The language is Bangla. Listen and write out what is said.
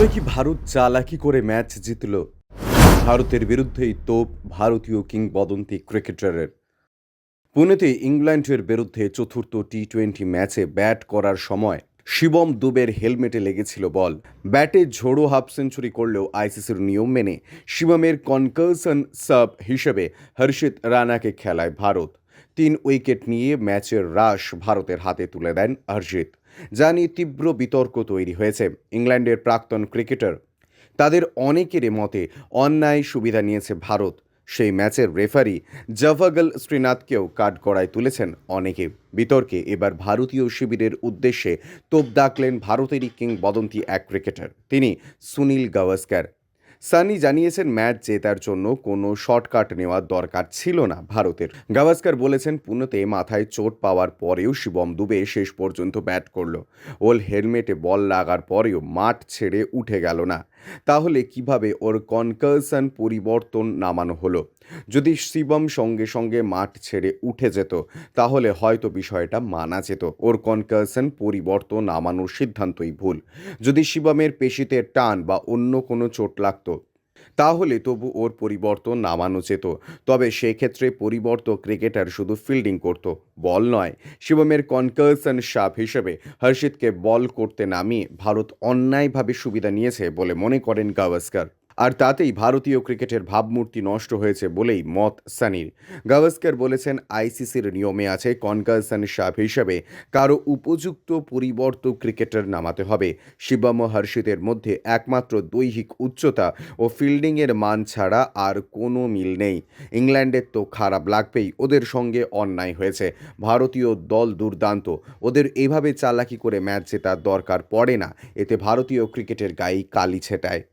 তবে কি ভারত চালাকি করে ম্যাচ জিতল? ভারতের বিরুদ্ধেই তোপ ভারতীয় কিংবদন্তি ক্রিকেটারের। পুনেতে ইংল্যান্ডের বিরুদ্ধে চতুর্থ টি টোয়েন্টি ম্যাচে ব্যাট করার সময় শিবম দুবের হেলমেটে লেগেছিল বল। ব্যাটে ঝোড়ো হাফ সেঞ্চুরি করলেও আইসিসির নিয়ম মেনে শিবমের কনকার্সন সাব হিসেবে হর্ষিত রানাকে খেলায় ভারত। তিন উইকেট নিয়ে ম্যাচের রাশ ভারতের হাতে তুলে দেন হর্ষিত যা নিয়ে তীব্র বিতর্ক তৈরি হয়েছে ইংল্যান্ডের প্রাক্তন ক্রিকেটার। তাদের অনেকের মতে অন্যায় সুবিধা নিয়েছে ভারত। সেই ম্যাচের রেফারি জাভাগল শ্রীনাথকেও কাঠগড়ায় তুলেছেন অনেকে। বিতর্কে এবার ভারতীয় শিবিরের উদ্দেশ্যে তোপ ডাকলেন ভারতেরই কিংবদন্তি এক ক্রিকেটার। তিনি সুনীল গাভাস্কার। সানি জানিয়েছেন ম্যাচ জেতার জন্য কোনো শর্টকাট নেওয়ার দরকার ছিল না ভারতের। গাভাস্কার বলেছেন পুনেতে মাথায় চোট পাওয়ার পরেও শিবম দুবে শেষ পর্যন্ত ব্যাট করল। ওল হেলমেটে বল লাগার পরেও মাঠ ছেড়ে উঠে গেল না। তাহলে কীভাবে ওর কনকারশন পরিবর্তন নামানো হলো? যদি শিবম সঙ্গে সঙ্গে মাঠ ছেড়ে উঠে যেত, তাহলে হয়তো বিষয়টা মানা যেত। ওর কনকারশন পরিবর্তন নামানোর সিদ্ধান্তই ভুল। যদি শিবমের পেশিতে টান বা অন্য কোনো চোট লাগতো তাহলে তবু ওর পরিবর্তন নামানো যেত। তবে সেক্ষেত্রে পরিবর্তন ক্রিকেটার শুধু ফিল্ডিং করত, বল নয়। শিবমের কনকার্সন সাপ হিসেবে হর্ষিতকে বল করতে নামিয়ে ভারত অন্যায়ভাবে সুবিধা নিয়েছে বলে মনে করেন গাভাস্কার। আর তাতেই ভারতীয় ক্রিকেটের ভাবমূর্তি নষ্ট হয়েছে বলেই মত সানির। গাভাস্কার বলেছেন, আইসিসির নিয়মে আছে কনকারশন সাপ হিসাবে কারও উপযুক্ত পরিবর্তক ক্রিকেটার নামাতে হবে। শিবম ও হর্ষিতের মধ্যে একমাত্র দৈহিক উচ্চতা ও ফিল্ডিংয়ের মান ছাড়া আর কোনো মিল নেই। ইংল্যান্ডের তো খারাপ লাগবেই, ওদের সঙ্গে অন্যায় হয়েছে। ভারতীয় দল দুর্দান্ত, ওদের এভাবে চালাকি করে ম্যাচ জেতার দরকার পড়ে না। এতে ভারতীয় ক্রিকেটের গায়ে কালি ছেটায়।